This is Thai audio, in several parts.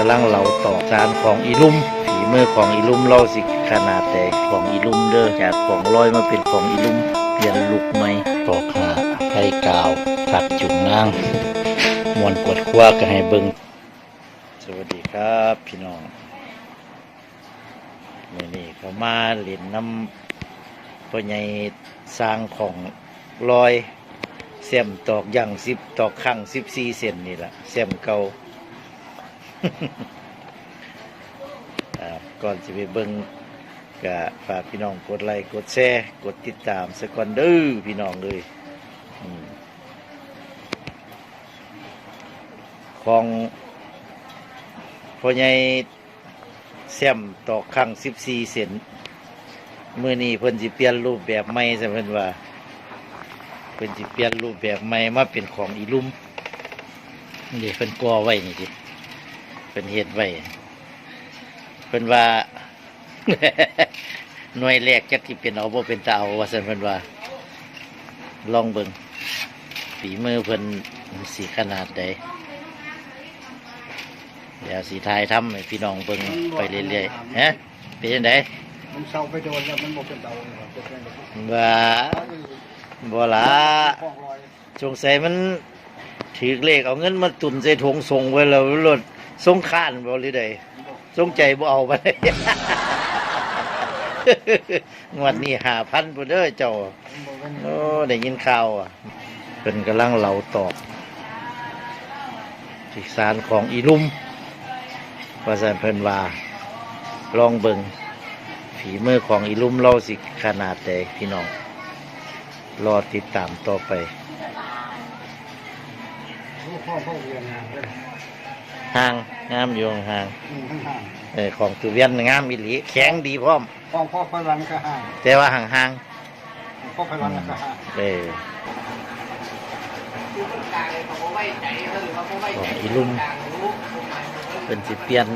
กำลังเหลาต่อสารของอีลุ่มฝีมือของอีลุ่มเราสิขนาดแต่ของอีลุ่มเด้อจากของลอยมาเป็นของอีลุ่มเปลี่ยนลุกไหมตอกหาไข่กาวขัดจุงนางมวนกวดคว้าก็ให้เบิงสวัสดีครับพี่น้องมื่อนี้เขามาเล่นน้ำพ่อใหญ่สร้างของลอยเสียมตอกย่างสิบตอกข้างสิบสี่เซนนี่แหละเสียมเก่า ก่อนจะไปเบิ้งก็ฝากพี่น้องกดไลค์กดแชร์กดติดตามสกอนเด้อพี่น้องเลยอของพ่อใหญ่เสียมตอกข้งสิบสี่เซนมือนี้เพิ่นสิเปลี่ยนรูปแบบใหม่ซะเพิ่นว่าเป็นสิเปลี่ยนรูปแบบใหม่มาเป็นของอีลุ่มนี่เป็นก่อไว้นี่ดิ เป็นเฮ็ดไว้เป็นว่า หน่วยแรกจักที่เป็นเอาบ่เป็นตาเอาว่าซั่นเพิ่นว่า ลองเบิ่งฝีมือเพิ่นสีขนาดใดเดี๋ยวสีทายทำให้พี่น้องเบิ่งไปเรื่อยๆฮะเป็นจังไดมันเศร้าไปโดนแล้วมันบอกเป็นเตาเลยว่ะเป็นแรงกระตุ้นว่าบ่ละคล้องลอยสงสัยมันถือเลขเอาเงินมาตุนใส่ถุงส่งไว้แล้วรถ ส่งข้านบ่หรือใดสงใจบ่เอาไปงวดนี้หาพันพุ่นเด้อเจ้าโอ้ได้ยินข่าวอะเป็นกำลังเหลาตอกสิสารของอีลุมว่าสันเพิ่นว่าลองเบิงฝีมือของอีลุมเราสิขนาดใดพี่น้อง รอติดตามต่อไป ห่างงามอยู่ห่างอืมห่างเออของตุเวียนงามอีหลีแข็งดีพร้อมๆพ่อพ่อไปวันก็ห่างแต่ว่าห่างห่างพ่อไปวันก็ห่างๆเออของอีลุมเป็นสิเปลี่ยน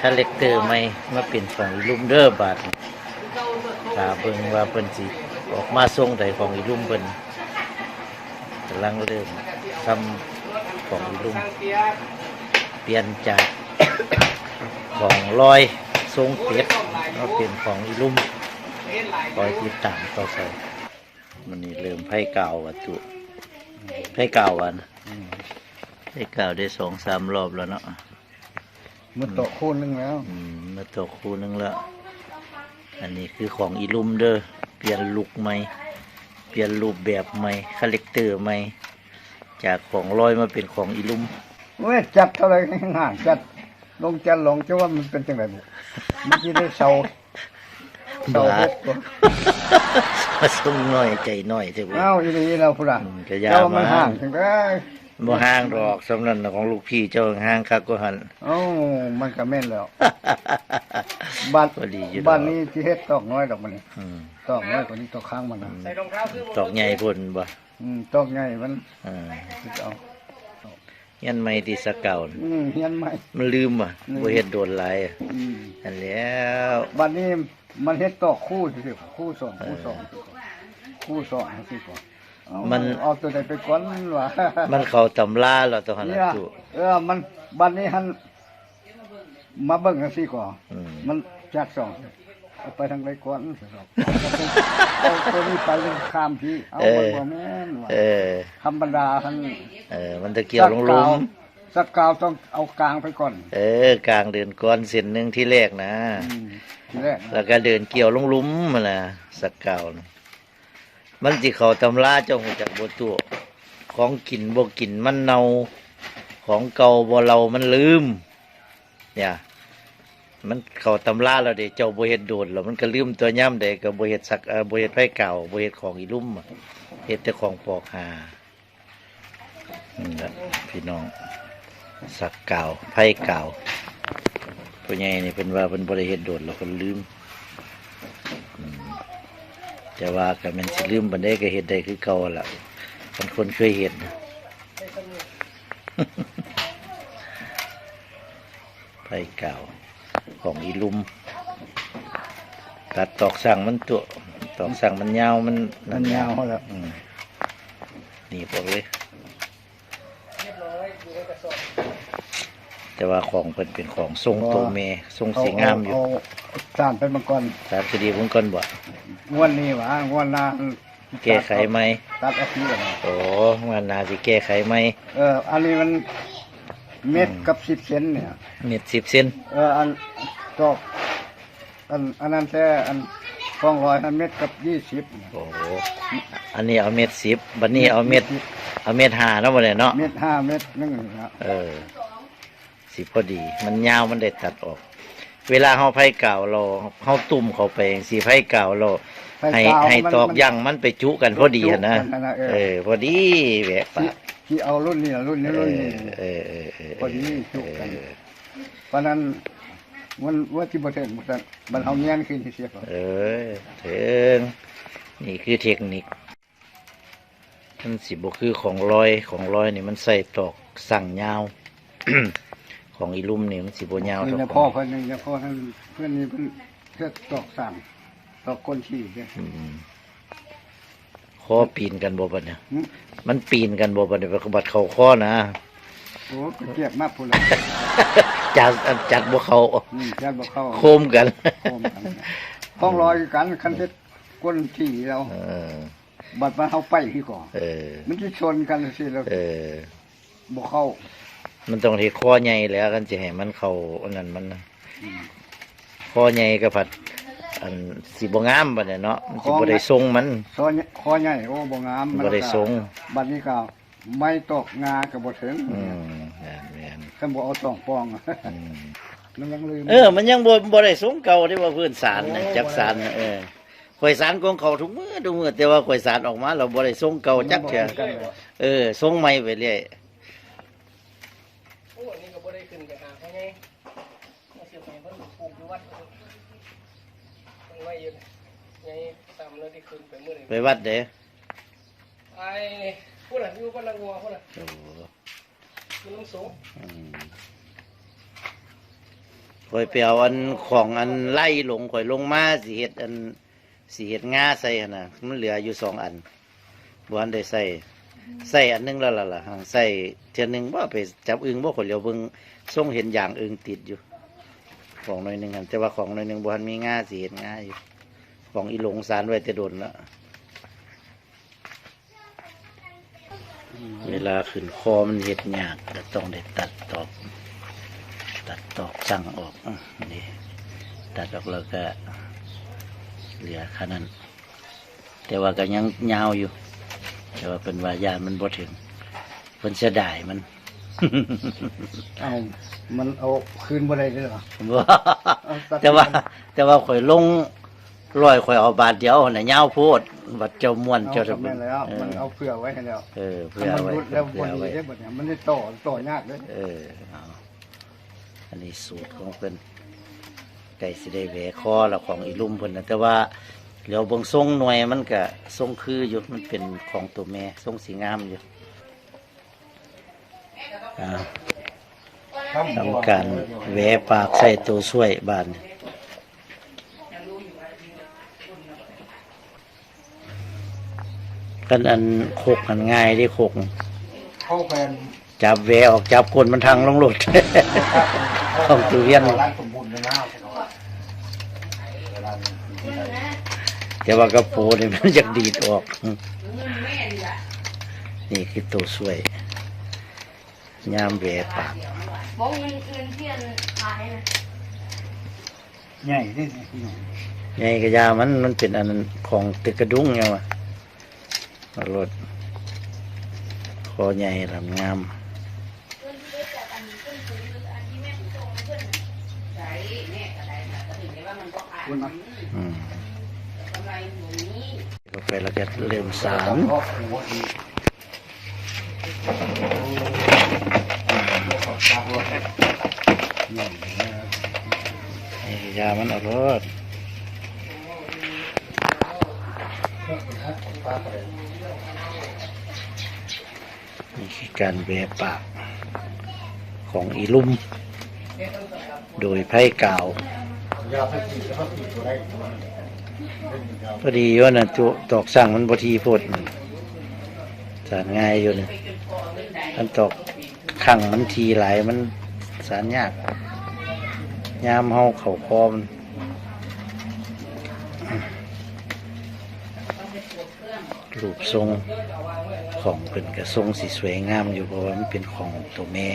คาแรคเตอร์ใหม่มาเป็นของอีลุมเด้อบาดนี้ถ้าเบิ่งว่าเพิ่นสิออกมาทรงใดของอีลุมเพิ่นกำลังเริ่มทำ ของอีลุมเปลี่ยนจากของลอยทรงเป็ดมาเป็นของอีลุ่มคอยติดตามต่อไปมันนี่เริ่มไพ่เก่าวัตถุไพ่เก่าวันไพ่เก่าได้สองสามรอบแล้วเนาะมันโตคู่นึงแล้วอืมมาตกคู่หนึงแล้ว อันนี้คือของอีลุ่มเด้อเปลี่ยนลุกใหม่เปลี่ยนรูปแบบใหม่คาแรคเตอร์ใหม่ จากของลอยมาเป็นของอีลุ่มเว้ยจัดเท่าไรห่างจัดลงจัดลงจะว่ามันเป็นจังไรบุมันจะได้เศร้าเศร้าหกตัวมาส่งน้อยใจน้อยเถอะเว้ยเอ้าอีนี่เราพูดอะอืมก็ยาเจ้ามันมาห่างจังได้บ่ห่างดอกสำนันของลูกพี่เจ้าห่างคักก็หันเอ้ามันก็แม่นแล้วบ้านก็ดีอยู่ดอกบ้านนี้ที่เฮ็ดตอกน้อยดอกมันนี่อืมตอกน้อยกว่านี้ตอกข้างมันนะตอกใหญ่พุ่นบ่ อืมตอกใหญ่มันอ่าเอายันไม่ที่สะเก่าน่ะอืมเฮียนใหม่ มันลืมอะอืม บ่เฮ็ดโดนหลายอะอืมอันแล้วบ้านนี้มันเฮ็ดตอกคู่สิคู่สองคู่สองคู่สองสิก่อนเอาเอาตัวใดไปก่อนวะ มันเข้าตำราแล้วตัวหันเนี่ยน่ะตุเออ มันบ้านนี้หันมาเบิ่งกันสิก่อนอืมมันจัดสอง เอาไปทางไรก่อนสิครับเอาตัวนี้ไปทางข้ามพี่เอาบ่บ่แม่นว่ะเออ ธรรมดาท่านเออ มันตะเกียวลงลุมสักกาวต้องเอากลางไปก่อนเออกลางเดินก้อนเส้นหนึงที่แรกนะ อืมทีแรกแล้วก็เดินเกี่ยวลงหลุมมาละสักเก่าน่ะมันสิเขาตำราเจ้าหูจักบ่ตัวของกินบ่กินมันเน่าของเก่าบ่เรามันลืม เนี่ย มันเขาตำราแล้วเด้เจ้าบ่เฮ็ดโดนแล้วมันก็ลืมตัวย่ำเด้ก็บ่เฮ็ดสักเอ่อบเฮ็ดไผเก่าบ่เฮ็ดของอีลุ่มอะเฮ็ดแต่ของปอกหานี่ล่ะพี่น้อง สักเก่าไผเก่าพ่อใหญ่นี่เป็นว่าเป็นบริเฮ็ดโดดแล้วคนลืมอืมแต่ว่าก็แมันสิลืมบันไดก็เฮ็ดได้คือเก่าล่ะคนคนเคยเฮ็ดนะ ไผเก่า ของอีลุม ตัดตอกสั่งมันตัวตอกสั่งมันยาวมันมันยาวแล้วอืมนี่บอกเลยแต่ว่าของเพิ่นเป็นของทรงโตเมทรงสีงามอยู่เสานเป็นมังกรตามคดีเพิ่นก่อนบ่งวดนี้หวะงวดหน้าแก้ไขไหมตัดอาทิตย์ละโอ้มันน่าสิแก้ไขไหมเอออันนี้มันเม็ดกับสิบเซนเนี่ย เม็ด10เซนเอออัน ตอกอันอันนั้นแค่อันฟองร้อยอันเม็ดกับยี่สิบโอ้อันนี้เอาเม็ด10บัดนี้เอาเม็ด เอาเม็ดห้าเนาะบ่ได้เนาะเม็ดห้าเม็ดนึงนะครับเออสิพอดี มันยาวมันได้ตัดออก เวลาเฮาไผเก่าเราเฮาตุ่มเข้าไปสิไผเก่าเราให้กาวให้มันตอกมันย่างมันไปจุกันพอดีอะนะจุกันนะเออเออ พอดีแหวกปากที่เอารุ่นนี้รุ่นนี้เอรุ่นอนี้เออเออเออพอดีจุกันเออเพราะนั้น มันว่าที่ประเทศมันมันเอาเงี้ยนขึ้นที่เสียก่อนเออถึงนี่คือเทคนิคมันสิบ่คือของลอยของลอยนี่มันใส่ตอกสั่งยาว ของอีลุ่มนี่มันสิบ่ยาวคือเท่าเนี่ยขพ่อองเพิ่นนึงเนี่ยพ่อท่านเพื่อนนี่เพิ่นเพื่อตอกสั่งตอกก้นฉี่เนี่ยอืมข้อปีนกันบ่บัดเนี่ยหึมันปีนกันบ่บัดเนี่ยบัดเข้าข้อนะ โอ้ก็เจ็บมากพุ่นละจัดจัดบ่เข้าอืมยัดบ่เข้าโคมกันโคมกันห้องลอยกันคันเท็ดก้นฉี่แล้วเออบัดมาเอาไปที่ก่อนเออมันจะชนกันสิแล้วเออบ่เข้ามันต้องที่ข้อใหญ่แหล้วกันจะให้มันเข้าอันนั้นมันนะอืมข้อใหญ่ก็ผัดอันสิบ่งามบัดเนี่ยเนาะมันสิบ่ได้ทรงมันซอยคอใหญ่โอ้บ่งามบ่ได้ทรงบัดนี้ก็ ไม่ตกงาก็บ่ถึงอืมแม่นแม่นคันบ่เอาสองปองอืมมันยังลืมเออ มันยังบ่บ่ได้ทรงเก่าที่ว่าพื้นสารน่ะจักสารน่ะเออข่อยสารของเขาทุกมื้อทุกมื้อแต่ว่าข่อยสารออกมาเราบ่ได้ทรงเก่าจักเทื่อเออทรงใหม่ไปเรื่อยโอ้อันนี้ก็บ่ได้ขึ้นไปหาเขาไงมาเสียไปเพิ่นปลูกอยู่วัดเพิ่นไว้อยู่ไงตามแล้วที่ขึ้นไปมื้อไปนี้วัดเด้ไอ้ พุ่นน่ะอยู่บ้านละงัวพุ่นน่ะโอ้อยู่น้ำสูงอืมข่อยไปเอาอันของอันไล่ลงข่อยลงมาสิเฮ็ดอันสิเฮ็ดงาใส่หั่นน่ะมันเหลืออยู่สองอันบ่ทันได้ใส่ใส่อันหนึงแล้วล่ะล่ะใส่เทื่อหนึงบ่ไปจับอึงบ่ข่อยเหลียวเบิ่งส่งเห็นอย่างอึงติดอยู่ ของหน่อยหนึงหั่นแต่ว่าของหน่อยหนึงบ่ทันมีงาสิเฮ็ดงาอยู่ของอีหลงสารไว้แต่โดนแล้ว เวลาขึ้นคอมันเฮ็ดยากก็ต้องได้ตัดตอก ตัดตอกสั่งออกอื้อนี่ตัดออกแล้วก็เหลือแค่นั้น แต่ว่าก็ยังยาวอยู่ แต่ว่าเป็นวายานมันบ่ถึงเพิ่นเสียดายมันเอามันเอาคืนบ่ได้เลยเหรอว่าเอาตัดแต่ว่า แต่ว่าข่อยลง ร้อยข่อยเอาบาทเดียวน่ะยาวโพดบัดเจ้าม่วนเอาเจ้าทำแม่นแล้วเอมันอเอาเผื่อไว้ให้แล้วเออเพื่ถ้าอมันไว้รุดแล้วเพื่บ่อดีไว้ได้บ่เนี่ยมันได้ต่อต่อยากเลยเออเอาอันนี้สูตรของเพิ่นไก่สิได้แหวคอแล้วของอีลุ่มเพิ่นนะแต่ว่าเหลียวเบิ่งทรงหน่วยมันก็ทรงคืออยู่มันเป็นของตัวแม่ทรงสีงามอยู่อ่าทำการแหวปากใส่ตัวช่วยบาน กันอันโคกกันง่ายที่โคกเข้าแฟนจับแหวออกจับกลมันทางลงหลุดของตัวเวียน ร้านสมบูรณ์นะแต่ว่ากระโปรงนี่มันอยากดีดออก นี่คือตัวช่วย ยามแหวปากบอกเงินเงินที่อันขายนะใหญ่นี่ไงกระยามันมันเป็นอันของตึกกระดุ้งไงวะ รถคอใหญ่ลำงามเงินที่ได้จากอันนี้เพิ่นซื้ออันที่แม่ผู้ส่งเพิ่นน่ะคุณนะอืมก็ไปแล้วก็เริ่มสารไอ้ยามันเอารถนี่คือการแบปากของอีลุ่ม โดยไพ่กาวพอดีว่าน่ะตัวตอกสั่งมันบทีพดสารง่ายอยู่นี่มันตอกขังมันทีหลายมันสารยาก ยามเฮาเข่าคอมน รูปทรงของเป็นกระทรงสีสวยงามอยู่เพราะว่ามันเป็นของตัวแม่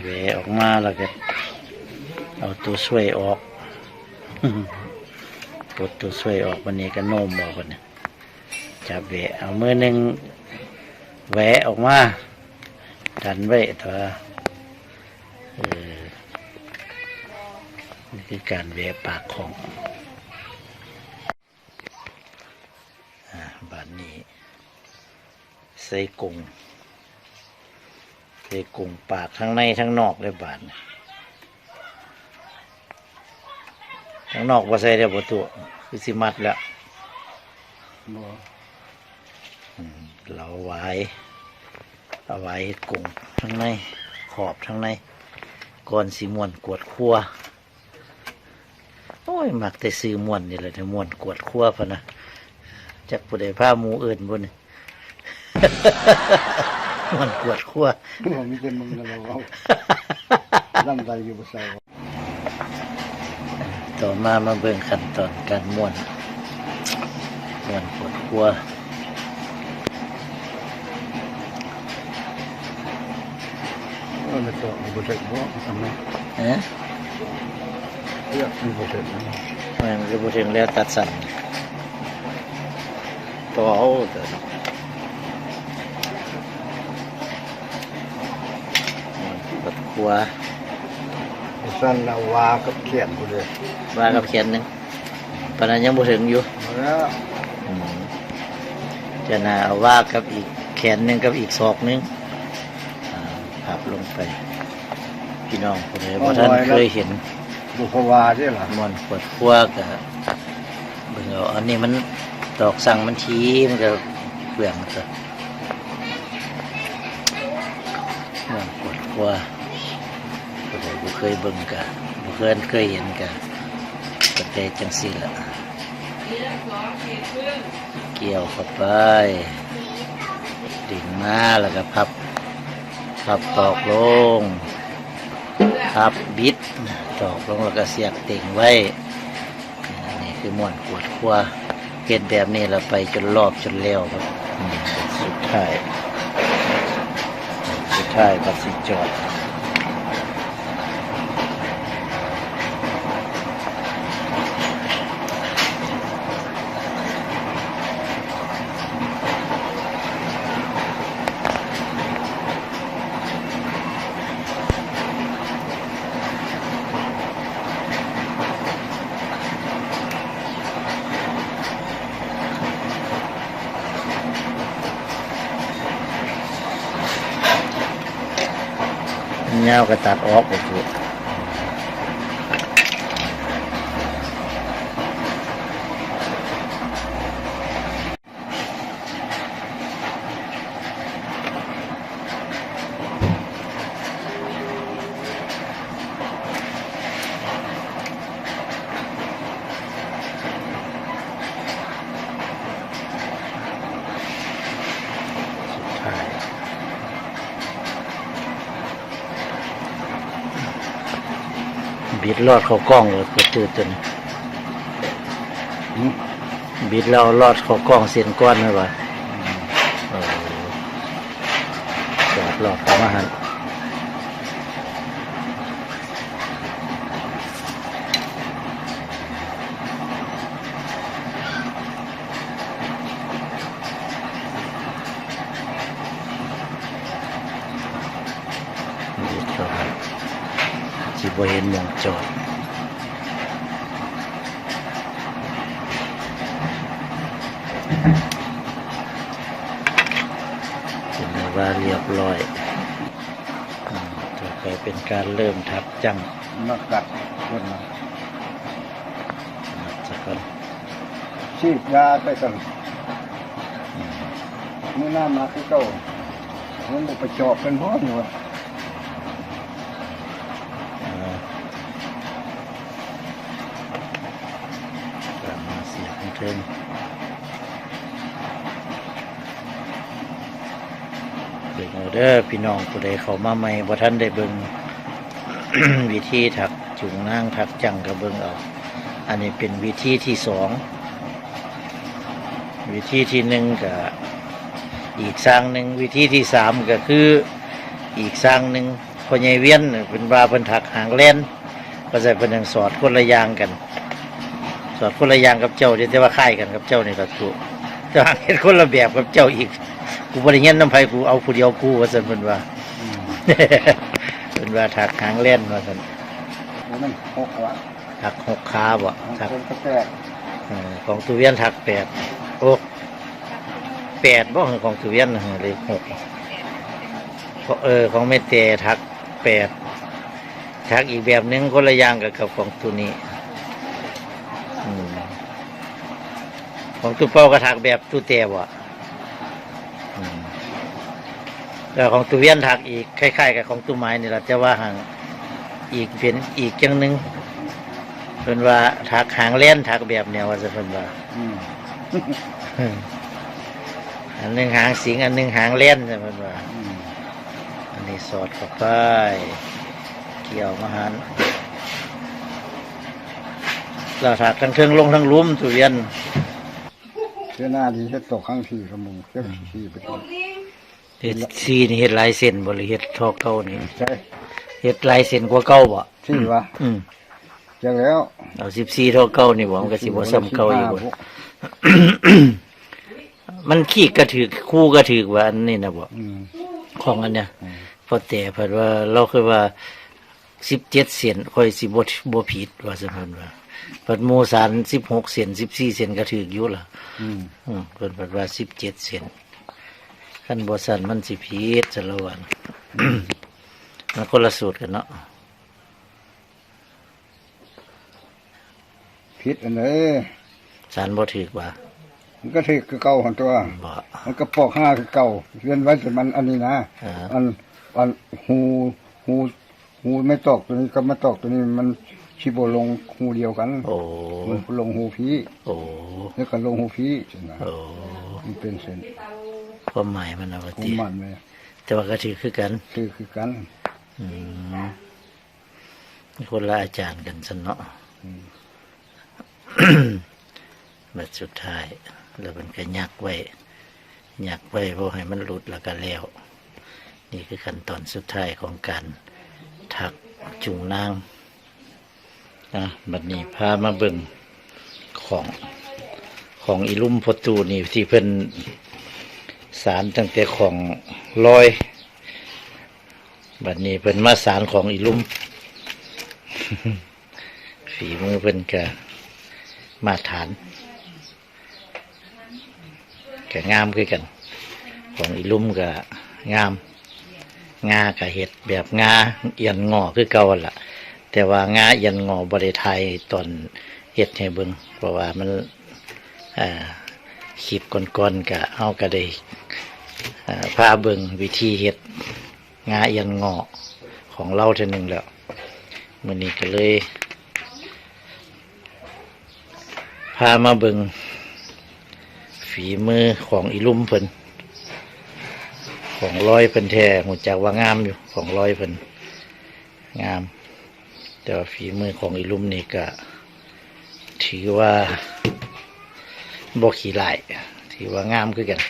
แหวออกมาแล้วก็เอาตัวช่วยออกปลดตัวช่วยออกวันนี้ก็โน้มออกวันนี้จับแหวเอามือหนึ่งแหวออกมาดันไว้ตัวเออนี่คือการแหวปากของ ส่กงใส่กงปากทั้งในทั้งนอกเลยบานนี้ทั้งนอกว่าใส่ได้บ่ตัวคือสิมัดแล้วบ่อืมเราไว้เอาไว้กงทั้งในขอบทั้งในก่อนสีมวนกวดขั้วโอ้ยมักแต่ซื้อมวนนี่แหละแต่มวนกวดขั้วพะนะจากผู้ใดผ้าหมูอื่นบน มวนกวดขั้วบ่มีแต่มึงแล้วเอาลำใดอยู่บ่ใส่ต่อมามาเบิ่งขั้นตอนการม้วนม้วนกวดขั้วเออแล้วก็บ่ใส่บ่ทำไมเอ๊ะเรียกมันบ่ใส่นะมันก็บ่ถึงแล้วตัดสั่นต่อเอาเถอะม้วน กวดขั้วสั่นละวากับเขียนพุ่นเลยว่ากับเขียนหนึ่งปานนั้นยังบ่ถึงอยู่มาแล้วอืมจะน่าเอาว่ากับอีกแขนหนึ่งกับอีกศอกหนึ่งอ่าพับลงไป พี่น้องคนใดบ่ท่านเคยเห็นบุพวาได้ล่ะมอนปวดขั้วกับเบิ่งเอาอันนี้มันดอกสั่งมันชี้มันก็เปลืองมันก็มอนปวดขั้วคนใดบ่เค ยเบิ่งกะบ่เคยเคยเห็นกะก็ได้จังซี่ละเกี่ยวเข้าไปดึงมาแล้วก็พับ พับตอกลง พับบิดตอกลงแล้วก็เสียบเต่งไว้นี่คือม้วนกวดขัวเก็ดแบบนี้เราไปจนรอบจนเลี้ยวครับสุดท้าย สุดท้ายก็สิจอด เงาวก็ตัดออกหมดเลยสุ บิดลอดเข้ากล้องเลยกระตือตัวนี้บิดเราลอดเข้ากล้องเสียนก้อนไหมวะจอดลอดเข้ามาหันดเข้ามา สิบ่เห็นหมองจอดเป็นว่าเรียบร้อยอืมต่อไปเป็นการเริ่มทับจังมากัดคนมาสักก่อนฉีดยาไปกันมื้อหน้ามาคือเก่ามันบ่ไปเจาะเป็นพ่ออยู่ว่ะ อ่าตามมาเสียบของเทิงดึง เอาอเด้อพี่น้องผู้ใดเขามาใหม่บ่ทันได้เบิ่งวิธีถักจุงนางถักจังกับเบิ่งเอาอันนี้เป็นวิธีที่สองวิธีที่หนึ่งก็อีกสร้างหนึ่งวิธีที่สามก็คืออีกสร้างหนึ่งพ่อใหญ่เวียนเป็นว่าเป็นถักหางเล่นก็จะเป็นอย่างสอดคนละย่างกัน สอดคนละย่างกับเจ้าเดี๋ยวแต่ว่าค่ายกันกับเจ้านี่ละตัวแต่ว่าเห็นคนละแบบกับเจ้าอีก กูบริเงี้ยน้ำไผกูเอาผู้เดียวกูว่าสันเป็นว่าอืมเป็นว่าถักหางเล่นว่าสันแล้วมันหกว่ะถักหกขาบ่ของถักคนก็แตกเออของตุเวียนถักแปดโอ้แปดบ่ของตุเวียนเหรอเลยหกของเออของเมเตถักแปดถักอีกแบบหนึงคนละอย่างกับกับของตัวนี้อืมของตุเป้าก็ถักแบบตุเตบ่อืม แล้วของตุเวียนถักอีกคล้ายๆกับของตุไม้นี่แหละแต่ว่าห่างอีกเป็นอีกจังหนึงเพิ่นว่าถักหางเล่นถักแบบแนวว่าจะเพิ่นว่าอืมอันหนึ่งหางสิงอันหนึ่งหางเล่นจะเพิ่นว่าอืมอันนี้สอดเข้าไปเกี่ยวมาหันเราถักทั้งเครื่องลงทั้งลุ้มทุเรียนเสื้อหน้าที่เฮ็ดตกข้างที่กระมุงเสื้อที่ไปตก เฮ็ดซีนี่เฮ็ดลายเส้นบ่หรือเฮ็ดทอเก่านี่ใช่เฮ็ดลายเส้นกว่าเก่าบ่ที่วะอืมจังแล้วเอา14ทอเก่านี่บ่มันก็สิบ่ซ้ำเก่าอีกบ่มันขี้กระถือคู่กระถือว่าอันนี้นะบ่อืมของอันเนี้ยอืมพอแต่เพิ่นว่าเราเคยว่าสิบเจ็ดเซนค่อยสิบ่บ่ผิดว่าซั่นเพิ่นว่าเพิ่นหมู่สารสิบหกเซนสิบสี่เซนก็ถูกอยู่ล่ะอืมอืมเพิ่นเพิ่นว่าสิบเจ็ดเซน คันบ่สั่นมันสิผิดซะแล้วว่ามันคนละสูตรกันเนาะผิดอันไหนสารบ่ถูกว่า มันก็ถือคือเก่าของตัว บ่ มันก็ปอกห้าคือเก่าเรียนไว้แต่มันอันนี้นะอ่าอันอันหูหูหูไม่ตอกตัวนี้ก็ไม่ตอกตัวนี้มันชิโบลงหูเดียวกันโอ้มันลงหูพีโอ้แล้วก็ลงหูพีใช่ไหมโอ้มันเป็นเส้น ความหมายมันเอาว่าหูติมันเลยแต่ว่าก็ถือคือกันคือคือกันอืมคนละอาจารย์กันซะเนาะอืมแบบสุดท้าย แล้วมันก็ยักไว้ยักไว้เพราะให้มันหลุดแล้วก็แล้ว นี่คือขั้นตอนสุดท้ายของการถักจุงนางอะบัดนี้พามาเบิ่งของของอีลุ่มพอตูนี่ที่เพิ่น สารตั้งแต่ของลอย บัดนี้เพิ่นมาสารของอีลุ่มฝีมือเพิ่นก็มาฐานก็งามคือกัน ของอีลุ่มก็งาม งากับเห็ดแบบงาเอียนงอคือเก่าล่ะ แต่ว่างาเอียนงอบริไทยตอนเห็ดให้เบิงเพราะว่ามันอ่าคลิปก่อนๆกะเอาก็ได้ พาเบิงวิธีเห็ดงาเอียนงอของเราเท่านึงแล้วมือนี้ก็เลย พามาเบิงฝีมือของอีลุ่มเพิ่นของร้อยเพิ่นแท้หูจักว่างามอยู่ของร้อยเพิ่นงาม แต่ว่าฝีมือของอีลุ่มนี่ก็ถือว่าบ่ขี้ไหลถือว่างามคือกัน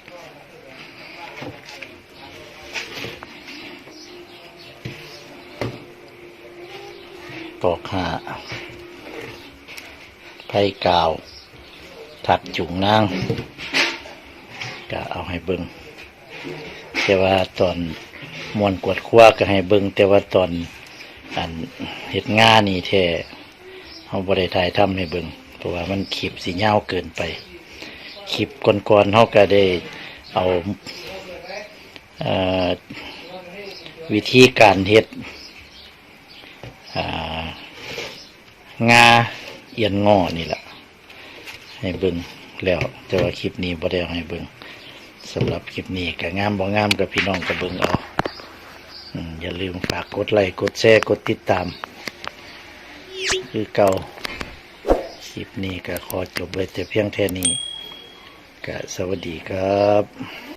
ตอกหาไผ่กาว ถักจุงนางก็เอาให้เบิงแต่ว่าตอนมวนกวดคว้าก็ให้เบิ่งแต่ว่าตอนอันเฮ็ดงานนี่แท้เฮาบ่ได้ถ่ายทำให้เบิ่งเพราะว่ามันคลิปสิยาเกินไปคลิปก่อนๆเฮาก็ได้เอาเอ่อวิธีการเฮ็ดอ่า งาเอียนงอนี่แหละให้เบิ่งแล้วแต่ว่าคลิปนี้บ่ได้เอาให้เบิ่งสำหรับคลิปนี้ก็งามบ่งามกับพี่น้องกับเบิ้งเอาอืมอย่าลืมฝากกดไลค์กดแชร์กดติดตาม คือเก่าคลิปนี้ก็ขอจบไว้แต่เพียงแค่นี้ก็สวัสดีครับ